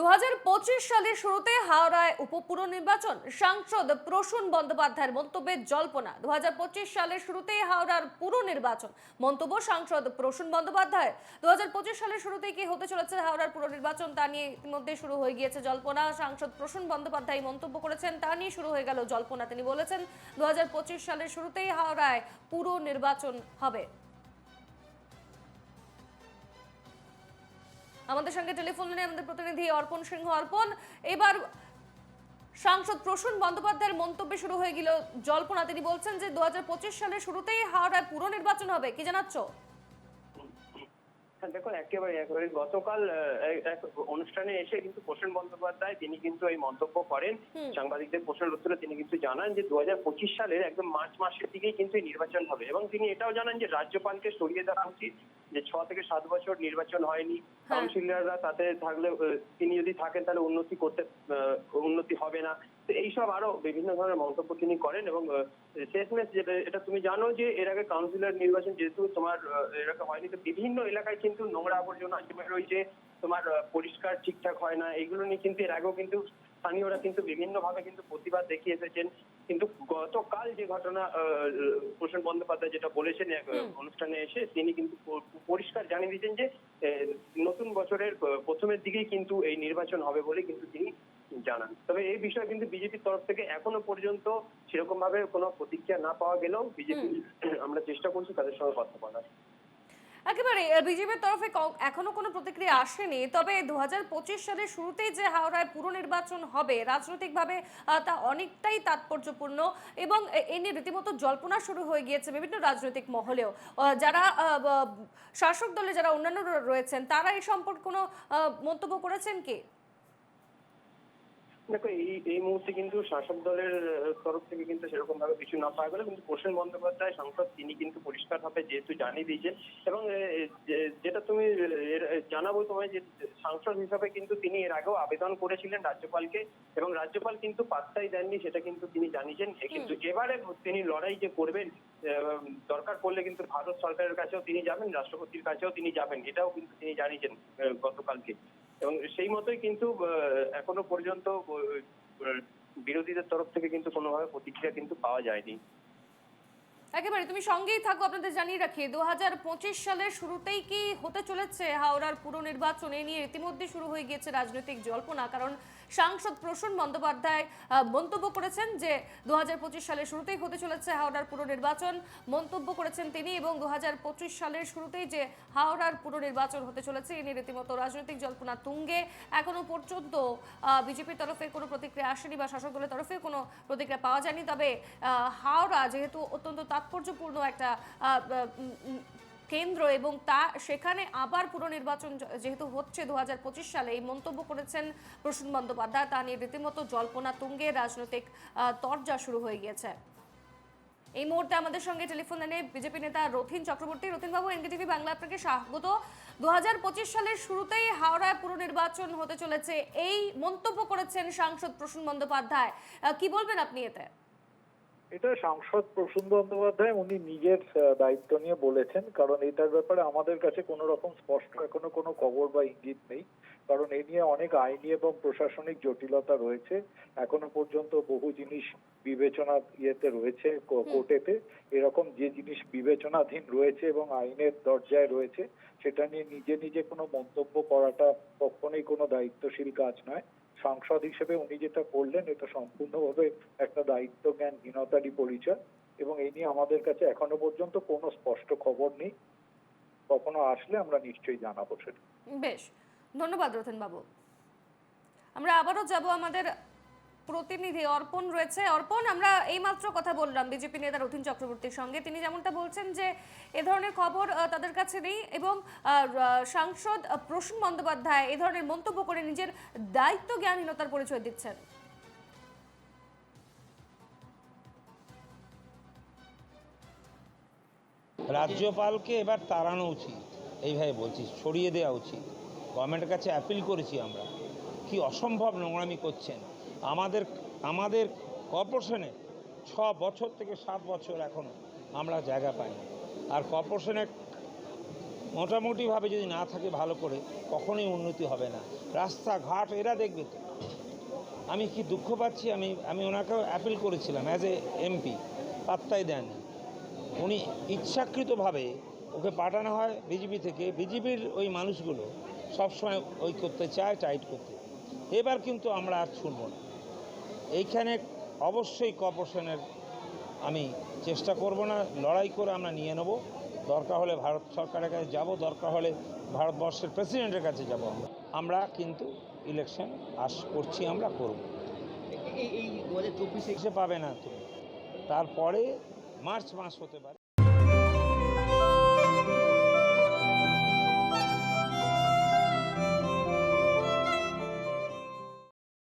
দু হাজার পঁচিশ সালের শুরুতে হাওড়ায় উপপুর নির্বাচন সাংসদ প্রসূন বন্দ্যোপাধ্যায়ের মন্তব্যে জল্পনা। দু সালের শুরুতেই হাওড়ার পুর নির্বাচন মন্তব্য সাংসদ প্রসূন বন্দ্যোপাধ্যায় দু সালের শুরুতে কি হতে চলেছে হাওড়ার পুর নির্বাচন তা নিয়ে ইতিমধ্যে শুরু হয়ে গিয়েছে জল্পনা। সাংসদ প্রসূন বন্দ্যোপাধ্যায় মন্তব্য করেছেন, তা নিয়ে শুরু হয়ে গেল জল্পনা। তিনি বলেছেন দুই হাজার পঁচিশ সালের শুরুতেই হাওড়ায় পুর নির্বাচন হবে। আমাদের সঙ্গে টেলিফোন আমাদের প্রতিনিধি অর্পণ সিংহ। অর্পণ, এবার সাংসদ প্রসূন বন্দ্যোপাধ্যায়ের মন্তব্যে শুরু হয়ে গেল জল্পনা। তিনি বলছেন যে দু হাজার পঁচিশ সালের শুরুতেই হাওড়ায় পুরো নির্বাচন হবে। কি জানাচ্ছ? দেখুন একেবারে একেবারে গতকাল এক- অনুষ্ঠানে এসে কিন্তু প্রসেন বন্দ্যোপাধ্যায় তিনি কিন্তু এই মন্তব্য করেন। সাংবাদিকদের প্রশ্নের উত্তরে তিনি কিন্তু জানান যে দু হাজার পঁচিশ সালের একদম মার্চ মাসের দিকেই কিন্তু এই নির্বাচন হবে এবং তিনি এটাও জানান যে রাজ্যপালকে সরিয়ে দেওয়া উচিত যে ছ থেকে সাত বছর নির্বাচন হয়নি। কাউন্সিলররা তাতে থাকলে তিনি যদি থাকেন তাহলে উন্নতি করতে উন্নতি হবে না। এইসব আরও বিভিন্ন ধরনের মন্তব্য তিনি করেন এবং শেষমেশ যেটা এটা তুমি জানো যে এর আগে কাউন্সিলর নির্বাচন যেহেতু তোমার আহ, এর আগে হয়নি তো বিভিন্ন এলাকায় কিন্তু নোংরা আবর্জনা জমে রয়েছে তোমার পরিষ্কার ঠিকঠাক হয় না এগুলো নিয়ে কিন্তু এর আগেও কিন্তু স্থানীয়রা কিন্তু বিভিন্ন ভাবে কিন্তু প্রতিবাদ দেখিয়ে এসেছেন। কিন্তু গতকাল যে ঘটনা আহ, প্রসেন বন্দ্যোপাধ্যায় যেটা বলেছেন এক অনুষ্ঠানে এসে তিনি কিন্তু পরিষ্কার জানিয়ে দিয়েছেন যে নতুন বছরের প্রথমের দিকেই কিন্তু এই নির্বাচন হবে বলে কিন্তু তিনি জানান। তবে এই বিষয়ে কিন্তু বিজেপির তরফ থেকে এখনও পর্যন্ত সেরকম ভাবে কোনো প্রতিক্রিয়া না পাওয়া গেলেও বিজেপি আমরা চেষ্টা করছি তাদের সঙ্গে কথা বলার। একেবারে বিজেপির তরফে এখনও কোনো প্রতিক্রিয়া আসেনি। তবে দু সালের শুরুতেই যে হাওড়ায় পুরো নির্বাচন হবে রাজনৈতিকভাবে তা অনেকটাই তাৎপর্যপূর্ণ এবং এ- নিয়ে রীতিমতো জল্পনা শুরু হয়ে গিয়েছে বিভিন্ন রাজনৈতিক মহলেও। যারা শাসক দলে যারা অন্যান্য রয়েছেন তারা এই সম্পর্কে কোনো মন্তব্য করেছেন কি? দেখো এই এই মুহূর্তে কিন্তু শাসক দলের তরফ থেকে কিন্তু সেরকম ভাবে কিছু না পাওয়া গেল। কিন্তু প্রসেন বন্দ্যোপাধ্যায় সংসদ তিনি কিন্তু পরিষ্কার ভাবে যেহেতু জানিয়ে দিয়েছেন এবং যেটা তুমি জানাব তোমায় যে সাংসদ হিসাবে কিন্তু তিনি এর আগেও আবেদন করেছিলেন রাজ্যপালকে এবং রাজ্যপাল কিন্তু পাত্তাই দেননি সেটা কিন্তু তিনি জানিয়েছেন। কিন্তু এবারে তিনি লড়াই যে করবেন দরকার পড়লে কিন্তু ভারত সরকারের কাছেও তিনি যাবেন রাষ্ট্রপতির কাছেও তিনি যাবেন এটাও কিন্তু তিনি জানিয়েছেন গতকালকে। এবং সেই মতোই কিন্তু এখনও পর্যন্ত বিরোধীদের তরফ থেকে কিন্তু কোনোভাবে প্রতিক্রিয়া কিন্তু পাওয়া যায়নি। একেবারে, তুমি সঙ্গেই থাকো, আপনাদের জানিয়ে রাখি। দু হাজার পঁচিশ সালের শুরুতেই কি হতে চলেছে হাওড়ার পুরো নির্বাচন? এ নিয়ে ইতিমধ্যে শুরু হয়ে গিয়েছে রাজনৈতিক জল্পনা, কারণ সাংসদ প্রসূন বন্দ্যোপাধ্যায় মন্তব্য করেছেন যে দু হাজার পঁচিশ সালের শুরুতেই হতে চলেছে হাওড়ার পুরো নির্বাচন। মন্তব্য করেছেন তিনি এবং দু হাজার পঁচিশ সালের শুরুতেই যে হাওড়ার পুরো নির্বাচন হতে চলেছে, এ নিয়ে রীতিমতো রাজনৈতিক জল্পনা তুঙ্গে। এখনও পর্যন্ত বিজেপির তরফে কোনো প্রতিক্রিয়া আসেনি বা শাসক দলের তরফে কোনো প্রতিক্রিয়া পাওয়া যায়নি। তবে হাওড়া যেহেতু অত্যন্ত তাৎপর্যপূর্ণ একটা কেন্দ্র এবং তা সেখানে আবার পুরো নির্বাচন যেহেতু হচ্ছে দু হাজার পঁচিশ সালে এই মন্তব্য করেছেন প্রসূন বন্দ্যোপাধ্যায়, তা নিয়ে রীতিমতো জল্পনা তুঙ্গে রাজনৈতিক তরজা শুরু হয়ে গিয়েছে। এই মুহূর্তে আমাদের সঙ্গে টেলিফোন লাইনে বিজেপি নেতা রথিন চক্রবর্তী। রথিনবাবু, এনকেটিভি বাংলা আপনাকে স্বাগত। দু হাজার পঁচিশ সালের শুরুতেই হাওড়ায় পুরো নির্বাচন হতে চলেছে, এই মন্তব্য করেছেন সাংসদ প্রসূন বন্দ্যোপাধ্যায়। কি বলবেন আপনি এতে? এটা সাংসদ প্রসূন বন্দ্যোপাধ্যায় উনি নিজের দায়িত্ব নিয়ে বলেছেন কারণ এটার ব্যাপারে আমাদের কাছে কোনো রকম স্পষ্ট এখনও কোনো খবর বা ইঙ্গিত নেই। কারণ এ নিয়ে অনেক আইনি এবং প্রশাসনিক জটিলতা রয়েছে। এখনও পর্যন্ত বহু জিনিস বিবেচনা ইয়েতে রয়েছে কোর্টেতে। এরকম যে জিনিস বিবেচনাধীন রয়েছে এবং আইনের দরজায় রয়েছে সেটা নিয়ে নিজে নিজে কোনো মন্তব্য করাটা কখনোই কোনো দায়িত্বশীল কাজ নয়। সাংসদ হিসেবে উনি যেটা করলেন এটা সম্পূর্ণভাবে একটা দায়িত্ব জ্ঞানহীনতারই পরিচয় এবং এই নিয়ে আমাদের কাছে এখনও পর্যন্ত কোনো স্পষ্ট খবর নেই। কখনো আসলে আমরা নিশ্চয়ই জানাব সেটা। বেশ, ধন্যবাদ রতন বাবু আমরা আবারও যাব আমাদের প্রতিনিধি অর্পণ রয়েছে। অর্পণ, আমরা এইমাত্র কথা বললাম বিজেপি নেতা রথিন চক্রবর্তীর সঙ্গে। তিনি যেমনটা বলছেন যে, এ ধরনের খবর তাদের কাছে নেই এবং সাংসদ প্রসূন বন্দ্যোপাধ্যায় এ ধরনের মন্তব্য করে নিজের দায়িত্ব জ্ঞানহীনতার পরিচয় দিচ্ছেন। রাজ্যপালকে এবার তাড়ানো উচিত, এইভাবে বলছি, সরিয়ে দেওয়া উচিত। গভর্নমেন্টের কাছে অ্যাপিল করেছি আমরা। কি অসম্ভব নোংরামি করছেন। আমাদের আমাদের কর্পোরেশনে ছ বছর থেকে সাত বছর এখনও আমরা জায়গা পাইনি। আর কর্পোরেশনের মোটামুটিভাবে যদি না থাকে ভালো করে, কখনোই উন্নতি হবে না। রাস্তাঘাট, এরা দেখবে তো। আমি কি দুঃখ পাচ্ছি? আমি আমি ওনাকেও অ্যাপিল করেছিলাম অ্যাজ এ এমপি পাত্তাই দেননি। উনি ইচ্ছাকৃতভাবে ওকে পাঠানো হয় বিজেপি থেকে। বিজেপির ওই মানুষগুলো সবসময় ওই করতে চায় টাইট করতে। এবার কিন্তু আমরা আর শুনব না। এইখানে অবশ্যই কর্পোরেশনের আমি চেষ্টা করব না লড়াই করে আমরা নিয়ে নেব দরকার হলে ভারত সরকারের কাছে যাব দরকার হলে ভারতবর্ষের প্রেসিডেন্টের কাছে যাব আমরা আমরা কিন্তু ইলেকশন আস করছি আমরা করব এই এই দু হাজার চব্বিশে পাবে না তুমি তারপরে মার্চ মাস হতে পারে